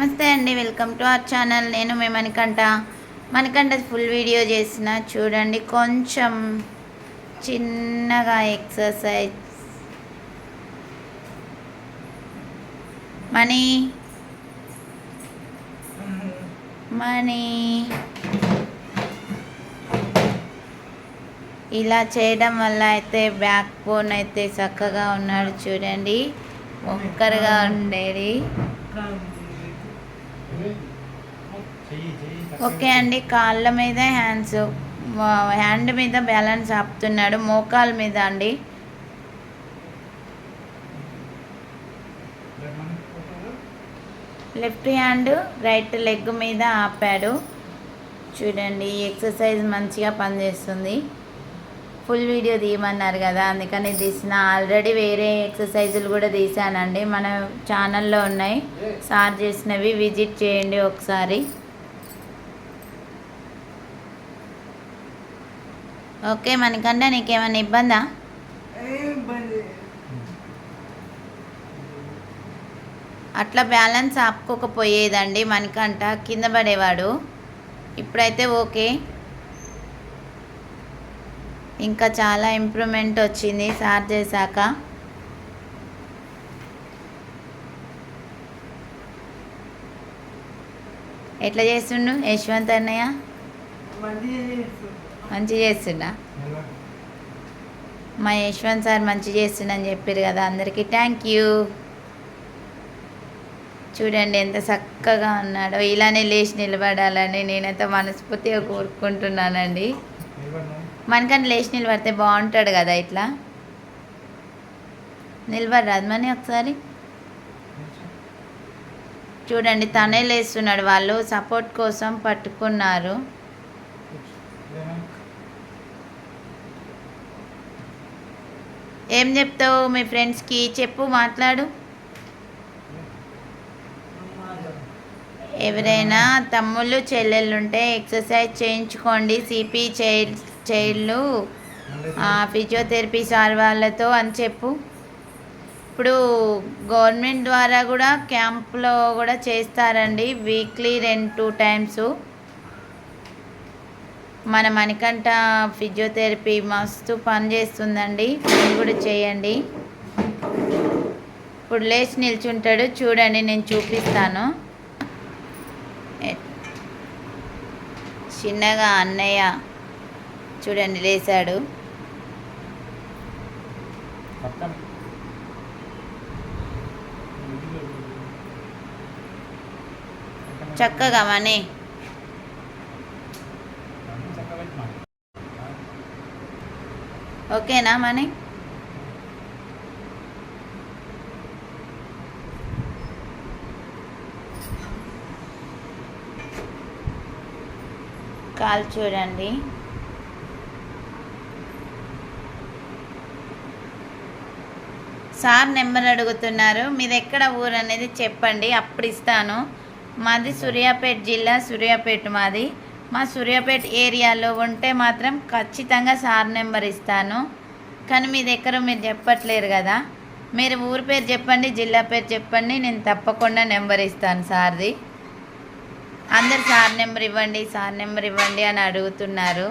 నమస్తే అండి welcome to our channel. నేను మీ మణికంఠ. మణికంఠ ఫుల్ వీడియో చేసిన. చూడండి కొంచెం చిన్నగా ఎక్సర్సైజ్. మనీ మనీ ఇలా చేయడం వల్ల అయితే బ్యాక్ బోన్ అయితే చక్కగా ఉన్నాడు చూడండి. ఒక్కరుగా ఉండేది. ఓకే అండి కాళ్ళ మీద హ్యాండ్స్ హ్యాండ్ మీద బ్యాలెన్స్ ఆపుతున్నాడు మోకాల మీద అండి. లెఫ్ట్ హ్యాండ్ రైట్ లెగ్ మీద ఆపాడు. చూడండి ఈ ఎక్సర్సైజ్ మంచిగా పనిచేస్తుంది. ఫుల్ వీడియో తీయమన్నారు కదా అందుకని తీసిన. ఆల్రెడీ వేరే ఎక్సర్సైజులు కూడా తీసానండి. మన ఛానల్లో ఉన్నాయి. సార్ చేసినవి విజిట్ చేయండి ఒకసారి. ఓకే మనకంటే నీకేమైనా ఇబ్బందా? అట్లా బ్యాలెన్స్ ఆపుకోకపోయేదండి మనకంట కింద పడేవాడు. ఇప్పుడైతే ఓకే. ఇంకా చాలా ఇంప్రూవ్మెంట్ వచ్చింది సార్ చేశాక. ఎట్లా చేస్తుండు? యశ్వంత్ అన్నయ్య? మంచి చేస్తుండా. మా యశ్వంత్ సార్ మంచి చేస్తుండని చెప్పారు కదా అందరికీ. థ్యాంక్ యూ చూడండి ఎంత చక్కగా ఉన్నాడో ఇలానే లేచి నిలబడాలని నేనైతే మనస్ఫూర్తిగా కోరుకుంటున్నానండి. మనకని లేచి నిలబడితే బాగుంటాడు కదా ఇట్లా? నిలబడరాదు మని ఒకసారి? చూడండి తనే లేస్తున్నాడు. వాళ్ళు సపోర్ట్ కోసం పట్టుకున్నారు. ఏం చెప్తావు మీ ఫ్రెండ్స్కి? చెప్పు మాట్లాడు. ఎవరైనా తమ్ముళ్ళు చెల్లెళ్ళు ఉంటే ఎక్సర్సైజ్ చేయించుకోండి. CP child child physiotherapy sir వాళ్ళతో అని చెప్పు. ఇప్పుడు గవర్నమెంట్ ద్వారా కూడా క్యాంప్లో కూడా చేస్తారండి వీక్లీ రెండు టూ టైమ్స్. మన మణికంఠ ఫిజియోథెరపీ మస్తు పని చేస్తుందండి మీరు కూడా చేయండి. ఇప్పుడు లేచి నిల్చుంటాడు చూడండి నేను చూపిస్తాను. చిన్నగా అన్నయ్య. చూడండి లేచాడు. చక్కగా మనీ. ఓకేనా మనీ? కాల్ చూడండి. సార్ నెంబర్ అడుగుతున్నారు. మీది ఎక్కడ ఊరు అనేది చెప్పండి. అప్పుడు ఇస్తాను. మాది సూర్యాపేట జిల్లా సూర్యాపేట మాది. మా సూర్యాపేట ఏరియాలో ఉంటే మాత్రం ఖచ్చితంగా సార్ నెంబర్ ఇస్తాను. కానీ మీది ఎక్కడ మీరు చెప్పట్లేరు కదా. మీరు ఊరి పేరు చెప్పండి జిల్లా పేరు చెప్పండి. నేను తప్పకుండా నెంబర్ ఇస్తాను సార్ది. అందరు సార్ నెంబర్ ఇవ్వండి సార్ నెంబర్ ఇవ్వండి అని అడుగుతున్నారు.